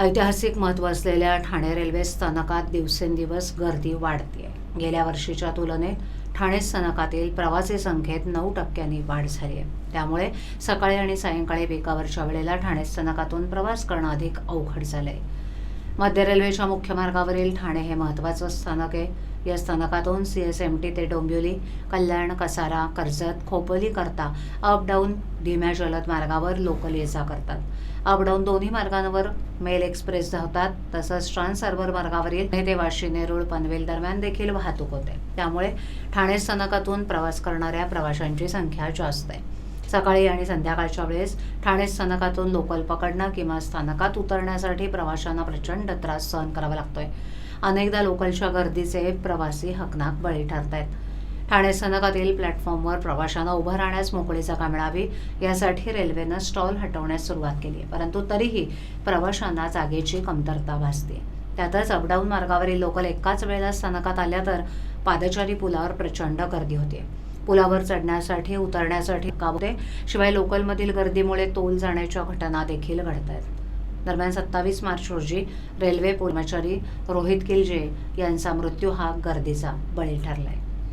ऐतिहासिक महत्त्व असलेल्या ठाणे रेल्वे स्थानकात दिवसेंदिवस गर्दी वाढते गेल्या वर्षीच्या तुलनेत ठाणे स्थानकातील प्रवासी संख्येत नऊ टक्क्यांनी वाढ झाली आहे त्यामुळे सकाळी आणि सायंकाळी पिकावरच्या वेळेला ठाणे स्थानकातून प्रवास करणं अधिक अवघड झालं आहे मध्य रेल्वेच्या मुख्य मार्गावरील ठाणे हे महत्त्वाचं स्थानक आहे. या स्थानकातून सी एस एम टी ते डोंबिवली कल्याण कसारा कर्जत खोपोली करता अप डाऊन धीम्या जलद मार्गावर लोकल ये जा करतात. अप डाऊन दोन्ही मार्गांवर मेल एक्सप्रेस धावतात. तसंच ट्रान्स हार्बर मार्गावरील ते वाशी नेरूळ पनवेल दरम्यान देखील वाहतूक होते. त्यामुळे ठाणे स्थानकातून प्रवास करणाऱ्या प्रवाशांची संख्या जास्त आहे. सकाळी आणि संध्याकाळच्या वेळेस ठाणे स्थानकातून लोकल पकडणं किंवा स्थानकात उतरण्यासाठी प्रवाशांना प्रचंड त्रास सहन करावा लागतोय. अनेकदा लोकलच्या गर्दीचे प्रवासी हकनाक बळी ठरत आहेत ठाणे स्थानकातील प्लॅटफॉर्मवर प्रवाशांना उभं राहण्यास मोकळी जागा मिळावी यासाठी रेल्वेनं स्टॉल हटवण्यास सुरुवात केली आहे परंतु तरीही प्रवाशांना जागेची कमतरता भासते. त्यातच अपडाऊन मार्गावरील लोकल एकाच वेळेला स्थानकात आल्या तर पादचारी पुलावर प्रचंड गर्दी होते. पुलावर चढण्यासाठी उतरण्यासाठी काबते. शिवाय लोकलमधील गर्दीमुळे तोल जाण्याच्या घटना देखील घडत आहेत दरम्यान सत्तावीस मार्च रोजी रेल्वे कर्मचारी रोहित किलजे यांचा मृत्यू हा गर्दीचा बळी ठरला आहे